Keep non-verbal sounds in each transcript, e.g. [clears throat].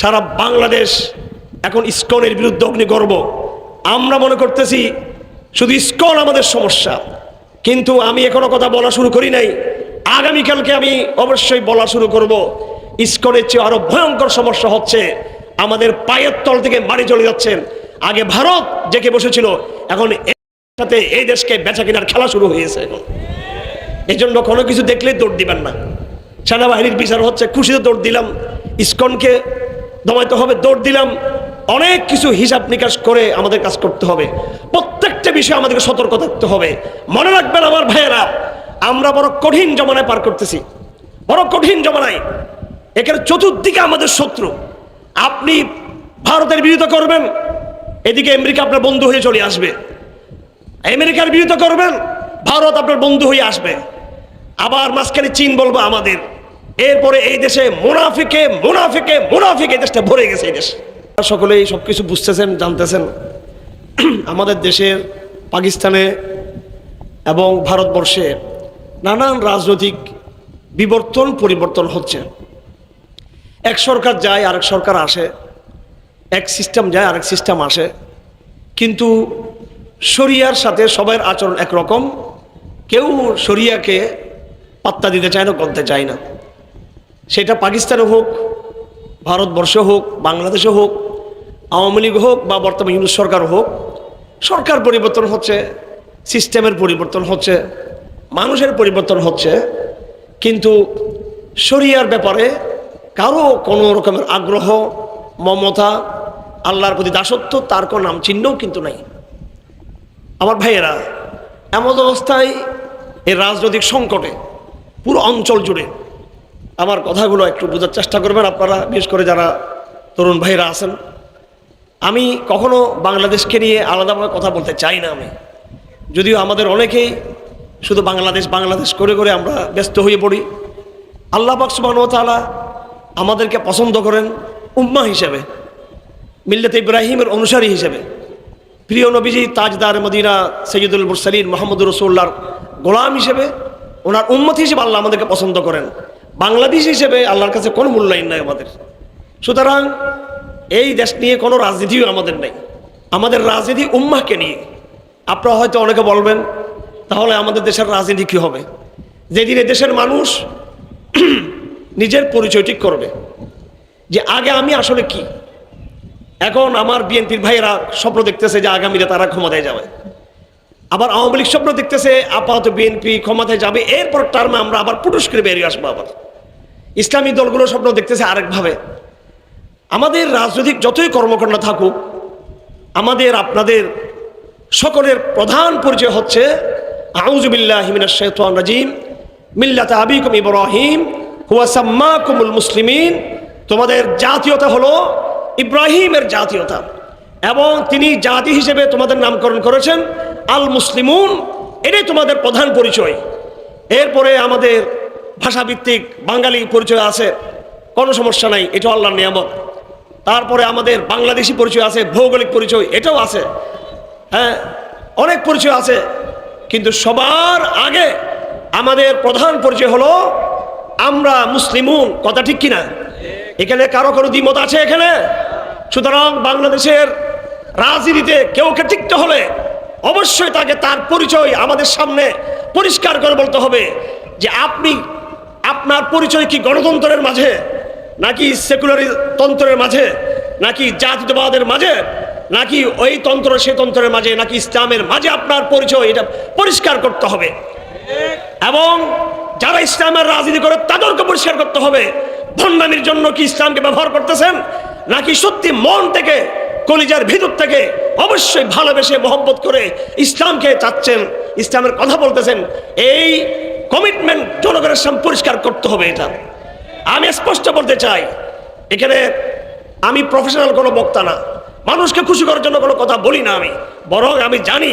সারা বাংলাদেশ এখন ইস্কনের বিরুদ্ধে অগ্নিগর্ব আমরা মনে করতেছি শুধু ইস্কন আমাদের সমস্যা। কিন্তু আমি এখনও কথা বলা শুরু করি নাই। আগামীকালকে আমি অবশ্যই বলা শুরু করব, ইস্কনের চেয়ে আরও ভয়ঙ্কর সমস্যা হচ্ছে। আমাদের পায়ের তল থেকে বাড়ি চলে যাচ্ছেন আগে ভারত জেকে বসেছিল, এখন সাথে এই দেশকে বেচা কেনার খেলা শুরু হয়েছে এখন। এই জন্য কোনো কিছু দেখলেই দৌড় দিবেন না। সেনাবাহিনীর বিচার হচ্ছে, খুশিতে দৌড় দিলাম। ইস্কনকে দমাইতে হবে, দৌড় দিলাম। অনেক কিছু হিসাব নিকাশ করে আমাদের কাজ করতে হবে। প্রত্যেকটা বিষয়ে আমাদেরকে সতর্ক থাকতে হবে। মনে রাখবেন আমার ভাইয়েরা, আমরা বড় কঠিন জমানায় পার করতেছি। বড় কঠিন জমানায়। এখানে চতুর্দিকে আমাদের শত্রু। আপনি ভারতের বিরোধিতা করবেন, এদিকে আমেরিকা আপনার বন্ধু হয়ে চলে আসবে। আমেরিকার বিরোধিতা করবেন, ভারত আপনার বন্ধু হয়ে আসবে। আবার মাঝখানে চীন বলব আমাদের। এরপরে এই দেশে মুনাফিকে মুনাফিকে মুনাফিকে দেশটা ভরে গেছে এই দেশ। সকলেই সব কিছু বুঝতেছেন, জানতেছেন। [clears throat] আমাদের দেশের, পাকিস্তানে এবং ভারতবর্ষে নানান রাজনৈতিক বিবর্তন, পরিবর্তন হচ্ছে। এক সরকার যায়, আরেক সরকার আসে। এক সিস্টেম যায়, আরেক সিস্টেম আসে। কিন্তু শরিয়ার সাথে সবার আচরণ একরকম। কেউ শরিয়াকে পাত্তা দিতে চায় না করতে চায় না। সেটা পাকিস্তানে হোক ভারতবর্ষ হোক বাংলাদেশে হোক, আওয়ামী লীগ হোক বা বর্তমান হিন্দু সরকার হোক, সরকার পরিবর্তন হচ্ছে, সিস্টেমের পরিবর্তন হচ্ছে, মানুষের পরিবর্তন হচ্ছে, কিন্তু শরিয়ার ব্যাপারে কারও কোনো রকমের আগ্রহ, মমতা, আল্লাহর প্রতি দাসত্ব, তার কোনো নাম চিহ্নও কিন্তু নাই। আমার ভাইয়েরা এমন অবস্থায় এই রাজনৈতিক সংকটে পুরো অঞ্চল জুড়ে আমার কথাগুলো একটু বোঝার চেষ্টা করবেন আপনারা, বিশেষ করে যারা তরুণ ভাইরা আছেন। আমি কখনো বাংলাদেশকে নিয়ে আলাদাভাবে কথা বলতে চাই না আমি। যদিও আমাদের অনেকেই শুধু বাংলাদেশ বাংলাদেশ করে করে আমরা ব্যস্ত হয়ে পড়ি। আল্লাহ বাকসুবানতালা আমাদেরকে পছন্দ করেন উম্মা হিসেবে, মিল্লাত ইব্রাহিমের অনুসারী হিসেবে। প্রিয় নবীজি তাজদার মদিনা সৈয়দুল মুরসালিন মোহাম্মদ রসুল্লার গোলাম হিসেবে ওনার উম্মত হিসেবে আল্লাহ আমাদেরকে পছন্দ করেন। বাংলাদেশ হিসেবে আল্লাহর কাছে কোনো মূল্যায়ন নাই আমাদের। সুতরাং এই দেশ নিয়ে কোনো রাজনীতিও আমাদের নেই। আমাদের রাজনীতি উম্মাহকে নিয়ে। আপনারা হয়তো অনেকে বলবেন, তাহলে আমাদের দেশের রাজনীতি কী হবে? যেদিনে দেশের মানুষ [clears throat] নিজের পরিচয় ঠিক করবে। যে আগে আমি আসলে কি? এখন আমার বিএনপির ভাইয়েরা স্বপ্ন দেখতেছে যে আগামীতে তারা ক্ষমতায় যাবে। আবার আওয়ামী লীগ স্বপ্ন দেখতেছে আপাতত বিএনপি ক্ষমতায় যাবে। এরপর টার্মে আমরা আবার পুটুস করে বেরিয়ে আসব আবার। ইসলামী দলগুলো স্বপ্ন দেখতেছে আরেকভাবে। আমাদের রাজনৈতিক যতই কর্মকাণ্ড থাকুক, আমাদের, আপনাদের সকলের প্রধান পরিচয় হচ্ছে আউজুবিল্লাহ হিমিনাশ শাইতানির রাজিম, মিল্লাত আবিকুম ইব্রাহিম, হুয়া সাম্মাকুমুল মুসলিমিন। তোমাদের জাতীয়তা হলো ইব্রাহিমের জাতীয়তা। এবং তিনি জাতি হিসেবে তোমাদের নামকরণ করেছেন আল মুসলিমুন এটাই তোমাদের প্রধান পরিচয়। এরপরে আমাদের ভাষাভিত্তিক বাঙালি পরিচয় আছে, কোনো সমস্যা নাই, এটাও আল্লাহর নিয়ামত। তারপরে আমাদের বাংলাদেশি পরিচয় আছে, ভৌগোলিক পরিচয়, এটাও আছে। হ্যাঁ অনেক পরিচয় আছে, কিন্তু সবার আগে আমাদের প্রধান পরিচয় হলো, আমরা মুসলিমুন, কথা ঠিক কিনা? এখানে কারও কারও দ্বিমত আছে এখানে? সুতরাং বাংলাদেশের রাজনীতিতে কেউকে টিকতে হলে অবশ্যই তাকে তার পরিচয় আমাদের সামনে পরিষ্কার করে বলতে হবে যে আপনি আপনার পরিচয় কি গণতন্ত্রের মাঝে? নাকি সেকুলারি তন্ত্রের মাঝে? নাকি জাতীয়তাবাদের মাঝে? নাকি ওই তন্ত্র সে তন্ত্রের মাঝে? নাকি ইসলামের মাঝে আপনার পরিচয়? এটা পরিষ্কার করতে হবে। এবং যারা ইসলামের রাজনীতি করে, তাদেরকে পরিষ্কার করতে হবে। ভণ্ডামির জন্য কি ইসলামকে ব্যবহার করতেছেন? নাকি সত্যি মন থেকে, কলিজার ভিতর থেকে অবশ্যই ভালোবেসে মহব্বত করে ইসলামকে চাচ্ছেন? ইসলামের কথা বলতেছেন। এই কমিটমেন্ট জনগণের সামনে পরিষ্কার করতে হবে এটা। আমি স্পষ্ট বলতে চাই, এখানে আমি প্রফেশনাল কোনো বক্তা না। মানুষকে খুশি করার জন্য কোনো কথা বলি না আমি। বরং আমি জানি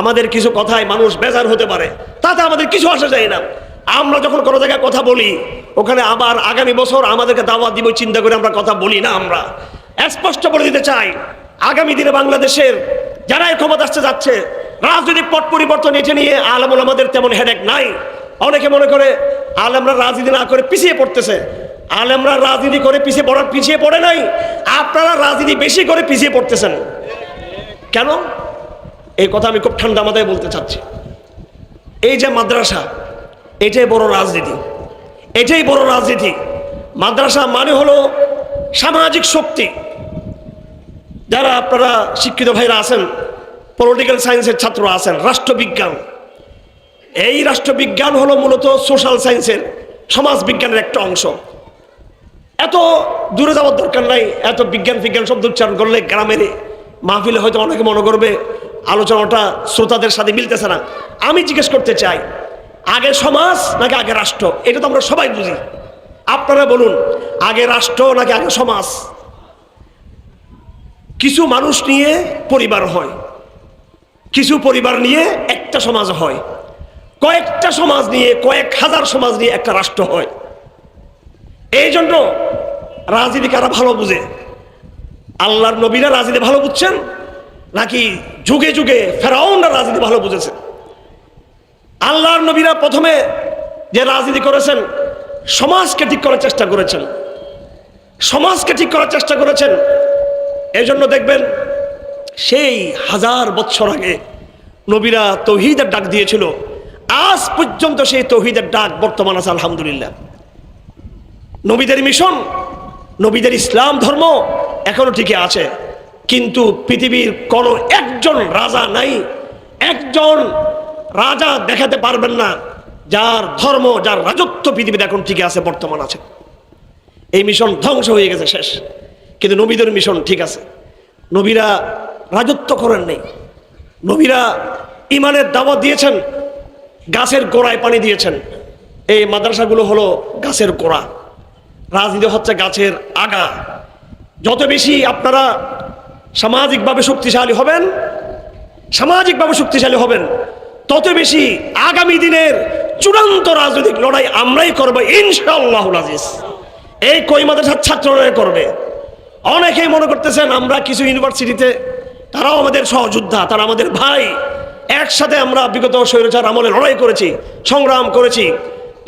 আমাদের কিছু কথায় মানুষ বেজার হতে পারে। তাতে আমাদের কিছু আসা যায় না। আমরা যখন কোনো জায়গায় কথা বলি, ওখানে আবার আগামী বছর আমাদেরকে দাওয়াত দিব, চিন্তা করে আমরা কথা বলি না আমরা। স্পষ্ট বলে দিতে চাই, আগামী দিনে বাংলাদেশের যারাই ক্ষমতা আসতে যাচ্ছে, রাজনৈতিক পট পরিবর্তন এটা নিয়ে আলমুল আমাদের তেমন হেডেক নাই। অনেকে মনে করে আলেমরা রাজনীতি না করে পিছিয়ে পড়তেছে। আলেমরা রাজনীতি করে পিছিয়ে পড়ার পিছিয়ে পড়ে নাই। আপনারা রাজনীতি বেশি করে পিছিয়ে পড়তেছেন। কেন? এই কথা আমি খুব ঠান্ডা মাথায় বলতে চাচ্ছি। এই যে মাদ্রাসা, এটাই বড় রাজনীতি। এটাই বড় রাজনীতি। মাদ্রাসা মানে হলো সামাজিক শক্তি। যারা আপনারা শিক্ষিত ভাইরা আছেন পলিটিক্যাল সায়েন্সের ছাত্র আছেন, রাষ্ট্রবিজ্ঞান। এই রাষ্ট্রবিজ্ঞান হলো মূলত সোশ্যাল সায়েন্সের সমাজ বিজ্ঞানের একটা অংশ। এত দূরে যাওয়ার দরকার নাই, এত বিজ্ঞান বিজ্ঞান শব্দ উচ্চারণ করলে গ্রামের মাহফিলে হয়তো অনেকে মনে করবে আলোচনাটা শ্রোতাদের সাথে মিলতেছে না। আমি জিজ্ঞেস করতে চাই, আগে সমাজ নাকি আগে রাষ্ট্র? এটা তো আমরা সবাই বুঝি। আপনারা বলুন, আগে রাষ্ট্র নাকি আগে সমাজ? কিছু মানুষ নিয়ে পরিবার হয়, কিছু পরিবার নিয়ে একটা সমাজ হয়। কয়েকটা সমাজ নিয়ে, কয়েক হাজার সমাজ নিয়ে একটা রাষ্ট্র হয়। এই জন্য রাজনীতি কারা ভালো বুঝে? আল্লাহর নবীরা রাজনীতি ভালো বুঝছেন, নাকি যুগে যুগে ফেরাউনরা রাজনীতি ভালো বুঝেছে? আল্লাহর নবীরা প্রথমে যে রাজনীতি করেছেন, সমাজকে ঠিক করার চেষ্টা করেছেন। সমাজকে ঠিক করার চেষ্টা করেছেন এই জন্য দেখবেন সেই হাজার বছর আগে নবীরা তৌহিদের ডাক দিয়েছিল। আজ পর্যন্ত সেই তহিদের ডাক বর্তমান আছে, আলহামদুলিল্লাহ। নবীদের মিশন, নবীদের ইসলাম ধর্ম এখনও ঠিকই আছে। কিন্তু পৃথিবীর কোনো একজন রাজা নাই, একজন রাজা দেখাতে পারবেন না, যার ধর্ম, যার রাজত্ব পৃথিবীতে এখন টিকে আছে, বর্তমান আছে। এই মিশন ধ্বংস হয়ে গেছে শেষ। কিন্তু নবীদের মিশন ঠিক আছে। নবীরা রাজত্ব করেন নেই। নবীরা ইমানের দাওয়াত দিয়েছেন। গাছের গোড়ায় পানি দিয়েছেন। এই মাদ্রাসাগুলো হলো গাছের গোড়া। রাজনীতি হচ্ছে গাছের আগা। যত বেশি আপনারা সামাজিকভাবে শক্তিশালী হবেন, সামাজিকভাবে শক্তিশালী হবেন, তত বেশি আগামী দিনের চূড়ান্ত রাজনৈতিক লড়াই আমরাই করব ইনশাআল্লাহ আজিজ। এই কই মাদ্রাসার ছাত্ররা করবে। অনেকেই মনে করতেছেন, আমরা কিছু ইউনিভার্সিটিতে, তারাও আমাদের সহযোদ্ধা, তারা আমাদের ভাই। একসাথে আমরা বিগত স্বৈরচার আমলে লড়াই করেছি, সংগ্রাম করেছি,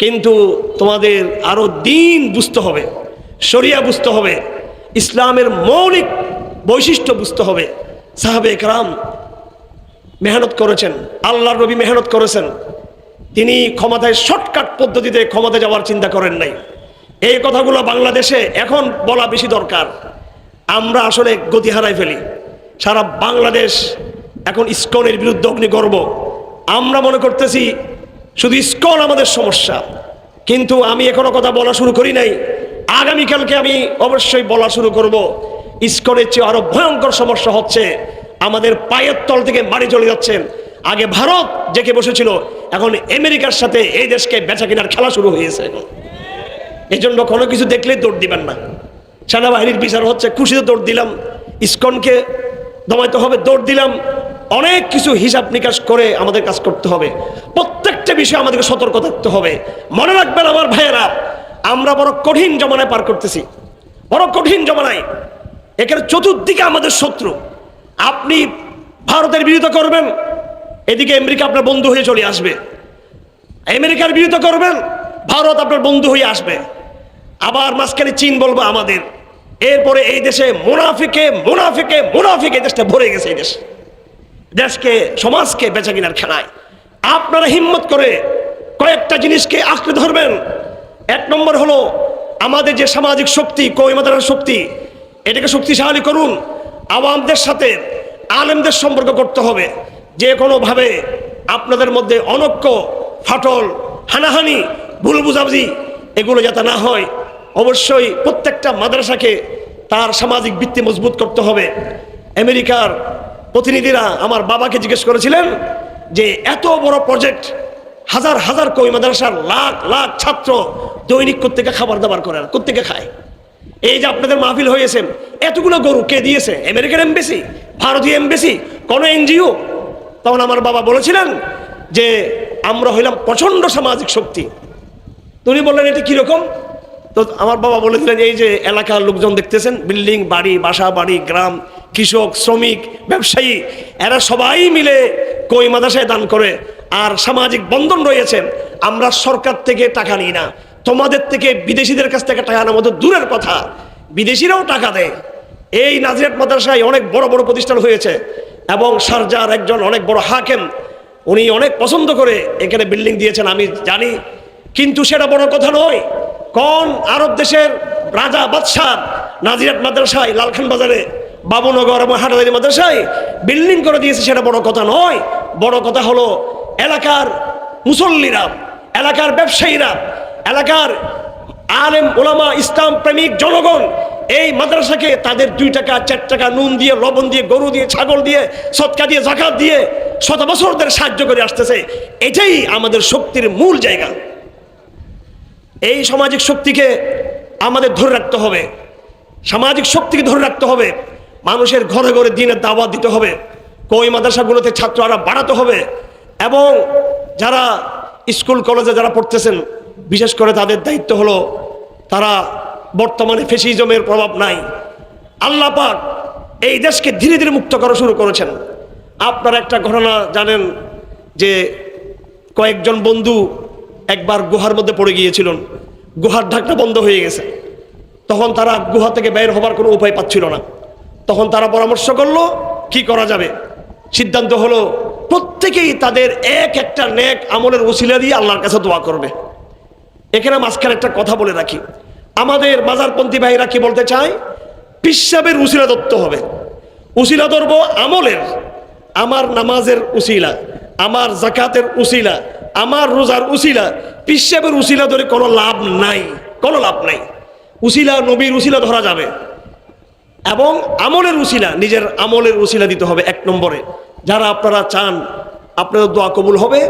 কিন্তু তোমাদের আরও দিন বুঝতে হবে, শরিয়া বুঝতে হবে, ইসলামের মৌলিক বৈশিষ্ট্য বুঝতে হবে। সাহাবে একরাম মেহনত করেছেন, আল্লাহর নবী মেহনত করেছেন। তিনি ক্ষমতায় শর্টকাট পদ্ধতিতে ক্ষমতা যাওয়ার চিন্তা করেন নাই। এই কথাগুলো বাংলাদেশে এখন বলা বেশি দরকার। আমরা আসলে গতি হারাই ফেলি। সারা বাংলাদেশ এখন ইস্কনের বিরুদ্ধে অগ্নিগর্ব আমরা মনে করতেছি শুধু ইস্কন আমাদের সমস্যা। কিন্তু আমি এখনও কথা বলা শুরু করি নাই। আগামীকালকে আমি অবশ্যই বলা শুরু করব, ইস্কনের চেয়ে আরও ভয়ঙ্কর সমস্যা হচ্ছে। আমাদের পায়ের তল থেকে মারি চলে যাচ্ছেন আগে ভারত জেকে বসেছিল, এখন আমেরিকার সাথে এই দেশকে বেচা কেনার খেলা শুরু হয়েছে। এই জন্য কোনো কিছু দেখলেই দৌড় দিবেন না। সেনাবাহিনীর বিচার হচ্ছে, খুশিতে দৌড় দিলাম। ইস্কনকে দমাইতে হবে, দৌড় দিলাম। অনেক কিছু হিসাব নিকাশ করে আমাদের কাজ করতে হবে। প্রত্যেকটা বিষয়ে আমাদেরকে সতর্ক থাকতে হবে। মনে রাখবেন আমার ভাইয়েরা, আমরা বড় কঠিন জমানায় পার করতেছি। বড় কঠিন জমানায়। এখানে চতুর্দিকে আমাদের শত্রু। আপনি ভারতের বিরোধিতা করবেন, এদিকে আমেরিকা আপনার বন্ধু হয়ে চলে আসবে। আমেরিকার বিরোধিতা করবেন, ভারত আপনার বন্ধু হয়ে আসবে। আবার মাঝখানে চীন বলব আমাদের। এরপরে এই দেশে মুনাফিকে মুনাফিকে মুনাফিকে এই দেশটা ভরে গেছে এই দেশ। দেশকে, সমাজকে বেচা কিনার খেলায়। আপনারা হিম্মত করে কয়েকটা জিনিসকে আঁকড়ে ধরবেন। এক নম্বর হলো, আমাদের যে সামাজিক শক্তি কৈমাদার শক্তি, এটাকে শক্তিশালী করুন। আওয়ামদের সাথে আলেমদের সম্পর্ক করতে হবে। যে কোনোভাবে আপনাদের মধ্যে অনক্য ফাটল, হানাহানি, ভুল বুঝাবুঝি, এগুলো যাতে না হয়, অবশ্যই প্রত্যেকটা মাদ্রাসাকে তার সামাজিক ভিত্তি মজবুত করতে হবে। আমেরিকার প্রতিনিধিরা আমার বাবাকে জিজ্ঞেস করেছিলেন যে, এত বড় প্রজেক্ট হাজার হাজার কই মাদ্রাসার লাখ লাখ ছাত্র দৈনিক কোত্থেকে খাবার দাবার করে না কোত্থেকে খায়? এই যে আপনাদের মাহফিল হয়েছে, এতগুলো গরু কে দিয়েছে? আমেরিকান এমবেসি ভারতীয় এমবেসি কোনো এনজিও তখন আমার বাবা বলেছিলেন যে, আমরা হইলাম প্রচণ্ড সামাজিক শক্তি। তুমি বললেন, এটা কীরকম তো আমার বাবা বলেছিলেন, এই যে এলাকার লোকজন দেখতেছেন, বিল্ডিং, বাড়ি, বাসা, বাড়ি, গ্রাম, কৃষক, শ্রমিক, ব্যবসায়ী, এরা সবাই মিলে কই মাদাসায় দান করে আর সামাজিক বন্ধন রয়েছে, আমরা সরকার থেকে টাকা নিই না। তোমাদের থেকে বিদেশিদের কাছ থেকে টাকা আনার মতো দূরের কথা। বিদেশিরাও টাকা দেয়। এই নাজিরাত মাদ্রাসায় অনেক বড় বড় প্রতিষ্ঠান হয়েছে এবং সারজার একজন অনেক বড় হাকেম, উনি অনেক পছন্দ করে এখানে বিল্ডিং দিয়েছেন। আমি জানি কিন্তু সেটা বড় কথা নয়। কোন আরব দেশের রাজা বাদশাহ নাজিরাত মাদ্রাসায়, লালখান বাজারে, বাবুনগর এবং হাটাদারি মাদ্রাসায় বিল্ডিং করে দিয়েছে, সেটা বড় কথা নয়। বড় কথা হলো, এলাকার মুসল্লিরা, এলাকার ব্যবসায়ীরা, এলাকার আলেম, ওলামা, ইসলাম প্রেমিক জনগণ এই মাদ্রাসাকে তাদের দুই টাকা, চার টাকা নুন দিয়ে, লবণ দিয়ে, গরু দিয়ে, ছাগল দিয়ে, সৎকা দিয়ে, জাকাত দিয়ে শত বছরদের সাহায্য করে আসতেছে। এটাই আমাদের শক্তির মূল জায়গা। এই সামাজিক শক্তিকে আমাদের ধরে রাখতে হবে। সামাজিক শক্তিকে ধরে রাখতে হবে। মানুষের ঘরে ঘরে দিনের দাওয়াত দিতে হবে। কই মাদ্রাসাগুলোতে ছাত্র ছাত্ররা বাড়াতে হবে এবং যারা স্কুল, কলেজে যারা পড়তেছেন, বিশেষ করে তাদের দায়িত্ব হলো তারা বর্তমানে ফেসিজমের প্রভাব নাই। আল্লাহ পাক এই দেশকে ধীরে ধীরে মুক্ত করা শুরু করেছেন। আপনারা একটা ঘটনা জানেন যে কয়েকজন বন্ধু একবার গুহার মধ্যে পড়ে গিয়েছিলেন। গুহার ঢাকটা বন্ধ হয়ে গেছে। তখন তারা গুহা থেকে বের হবার কোনো উপায় পাচ্ছিল না। তখন তারা পরামর্শ করল, কি করা যাবে? সিদ্ধান্ত হলো, প্রত্যেকেই তাদের এক একটা নেক আমলের উসিলা দিয়ে আল্লাহর কাছে দোয়া করবে। এখানে মাঝখানে একটা কথা বলে রাখি। আমাদের মাজারপন্থী ভাইরা কি বলতে চায়? পিসাবের উসিলা দত্ত হবে। উসিলা ধরবো আমলের। আমার নামাজের উসিলা, আমার জাকাতের উসিলা আমার রোজার উসিলা পিসাবের উসিলা ধরে কোনো লাভ নাই, কোনো লাভ নাই। উসিলা নবীর উসিলা ধরা যাবে। এবং আমলের উসিলা, নিজের আমলের উসিলা দিতে হবে এক নম্বরে। যারা আপনারা চান, আপনাদের দোয়া কবুল হবে।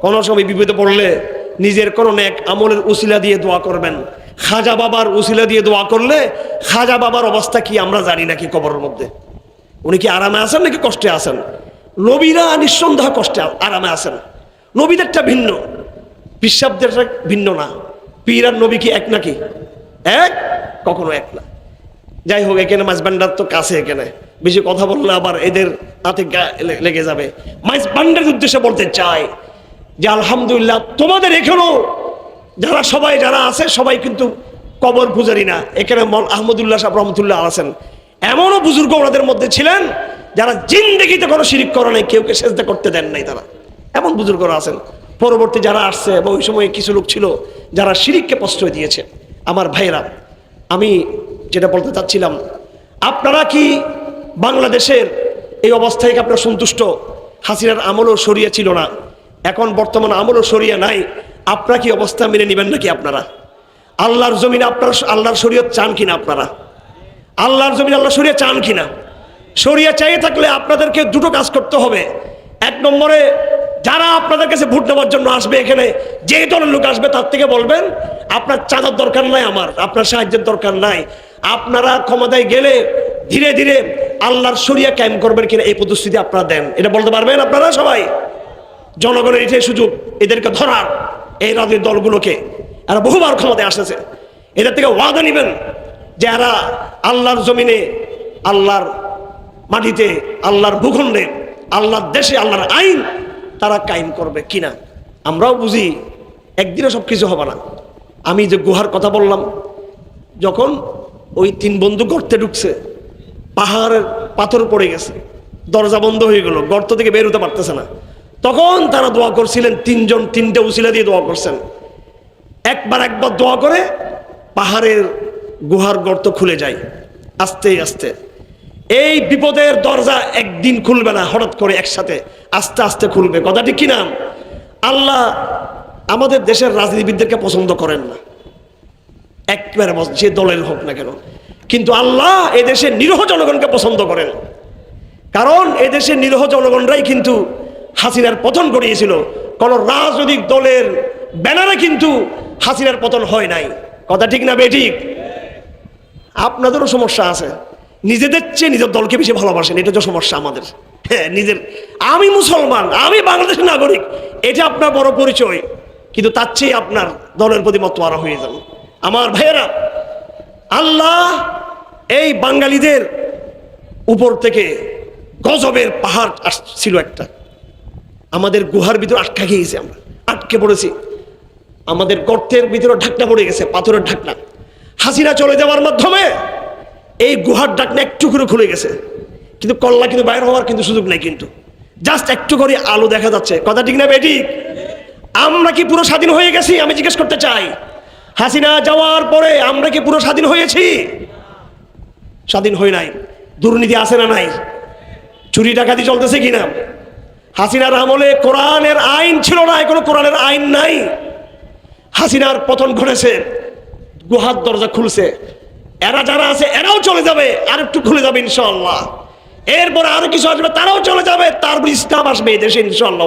কোনো সময় বিপদে পড়লে নিজের কোনো এক আমলের উসিলা দিয়ে দোয়া করবেন। খাজা বাবার উসিলা দিয়ে দোয়া করলে খাজা বাবার অবস্থা কি আমরা জানি নাকি কবরের মধ্যে। উনি কি আরামে আছেন নাকি কষ্টে আছেন? নবীরা নিঃসন্দেহ কষ্টে আরামে আছেন। নবীদেরটা ভিন্ন। বিশ্বাবদেরটা ভিন্ন না। পীর আর নবী কি এক নাকি? এক? কখনো এক না। যাই হোক, এখানে মাছ ভান্ডার তো কাছে এখানে। বেশি কথা বললে আবার এদের হাতে লেগে যাবে। মাছ ভান্ডারের উদ্দেশ্যে বলতে চাই যে, আলহামদুলিল্লাহ, তোমাদের এখানেও যারা সবাই, যারা আছে, সবাই কিন্তু কবর পূজারি না। এখানে আহমদুল্লাহ সাহেব রহমতুল্লাহ আছেন এমনও বুজুর্গ ওনাদের মধ্যে ছিলেন যারা জিন্দেগিতে কোনো শিরিক করে নাই কেউকে সেজদা করতে দেন নাই তারা। এমন বুজুর্গরা আছেন। পরবর্তী যারা আসছে বা ওই সময় কিছু লোক ছিল যারা শিরিককে প্রশ্রয় দিয়েছে, আমার ভাইয়েরা, আমি যেটা বলতে চাচ্ছিলাম, আপনারা কি বাংলাদেশের এই অবস্থায় আপনারা সন্তুষ্ট? হাসিনার আমলও সরিয়ে ছিল না। এখন বর্তমান আমলও সরিয়ে নাই। আপনারা কি অবস্থা মেনে নেবেন নাকি আপনারা? আল্লাহর জমিনে আপনারা আল্লাহর শরীয়ত চান কিনা আপনারা? আল্লাহর জমিনে আল্লাহ সরিয়ে চান কিনা? সরিয়ে চাইয়ে থাকলে আপনাদেরকে দুটো কাজ করতে হবে। এক নম্বরে যারা আপনাদের কাছে ভোট নেওয়ার জন্য আসবে এখানে, যে দলের লোক আসবে তার থেকে বলবেন, আপনার চাঁদার দরকার নাই আমার, আপনার সাহায্যের দরকার নাই। আপনারা ক্ষমতায় গেলে ধীরে ধীরে আল্লাহর সরিয়া কায়েম করবেন কিনা এই প্রতিশ্রুতি আপনারা দেন। এটা বলতে পারবেন আপনারা সবাই? জনগণের এটাই সুযোগ, এদেরকে ধরার এই রাজনৈতিক দলগুলোকে। এরা বহুবার ক্ষমতায় আসতেছে। এদের থেকে ওয়াদা নেবেন যে এরা আল্লাহর জমিনে, আল্লাহর মাটিতে, আল্লাহর ভূখণ্ডে, আল্লাহর দেশে, আল্লাহর আইন তারা কায়েম করবে কিনা? আমরাও বুঝি একদিনে সব কিছু হবে না। আমি যে গুহার কথা বললাম, যখন ওই তিন বন্ধু গর্তে ঢুকছে, পাহাড়ের পাথর পড়ে গেছে, দরজা বন্ধ হয়ে গেল, গর্ত থেকে বের হতে পারতেছে না। তখন তারা দোয়া করছিলেন, তিনজন তিনটে উসিলা দিয়ে দোয়া করছেন। একবার একবার দোয়া করে পাহাড়ের গুহার গর্ত খুলে যায়, আস্তে আস্তে। এই বিপদের দরজা একদিন খুলবে না, হঠাৎ করে একসাথে, আস্তে আস্তে খুলবে। কথাটি কি নাম আল্লাহ আমাদের দেশের রাজনীতিবিদদেরকে পছন্দ করেন না। একবারে যে দলের হোক না কেন। কিন্তু আল্লাহ এদেশের নিরহ জনগণকে পছন্দ করেন। কারণ এদেশের নিরহ জনগণরাই কিন্তু হাসিনার পতন ঘটিয়েছিল। কোন রাজনৈতিক দলের ব্যানারে কিন্তু হাসিনার পতন হয় নাই। কথা ঠিক না বেঠিক আপনাদেরও সমস্যা আছে। নিজেদের চেয়ে নিজের দলকে বেশি ভালোবাসেন, এটা তো সমস্যা আমাদের। হ্যাঁ নিজের আমি মুসলমান, আমি বাংলাদেশের নাগরিক, এটা আপনার বড় পরিচয়, কিন্তু তার চেয়ে আপনার দলের প্রতি মত আরও হয়ে যান আমার ভাইয়েরা, আল্লাহ এই বাঙালিদের উপর থেকে গজবের পাহাড় আসছিল একটা। আমাদের গুহার ভিতরে আটকা গিয়েছি আমরা, আটকে পড়েছি। আমাদের গর্তের ভিতরে ঢাকনা পড়ে গেছে, পাথরের ঢাকনা। হাসিনা চলে যাওয়ার মাধ্যমে এই গুহার ঢাকনা একটু করে খুলে গেছে। কিন্তু কল্লা কিন্তু বাইরে হওয়ার কিন্তু সুযোগ নেই কিন্তু। জাস্ট একটু করে আলো দেখা যাচ্ছে। কথা ঠিক না বেটি আমরা কি পুরো স্বাধীন হয়ে গেছি? আমি জিজ্ঞেস করতে চাই। হাসিনা যাওয়ার পরে আমরা কি পুরো স্বাধীন হয়েছি? স্বাধীন হয়ে নাই। দুর্নীতি আছে না নাই? চুরি ডাকাতি চলতেছে কিনা? হাসিনার আমলে কোরআনের আইন ছিল না কোনো কোরআনের আইন নাই। হাসিনার পতন ঘটেছে। গুহার দরজা খুলছে। এরা যারা আছে, এরাও চলে যাবে, আর একটু খুলে যাবে ইনশাল্লাহ এরপরে আরও কিছু আসবে, তারাও চলে যাবে তারপর ইসলাম আসবে এই দেশে ইনশাল্লাহ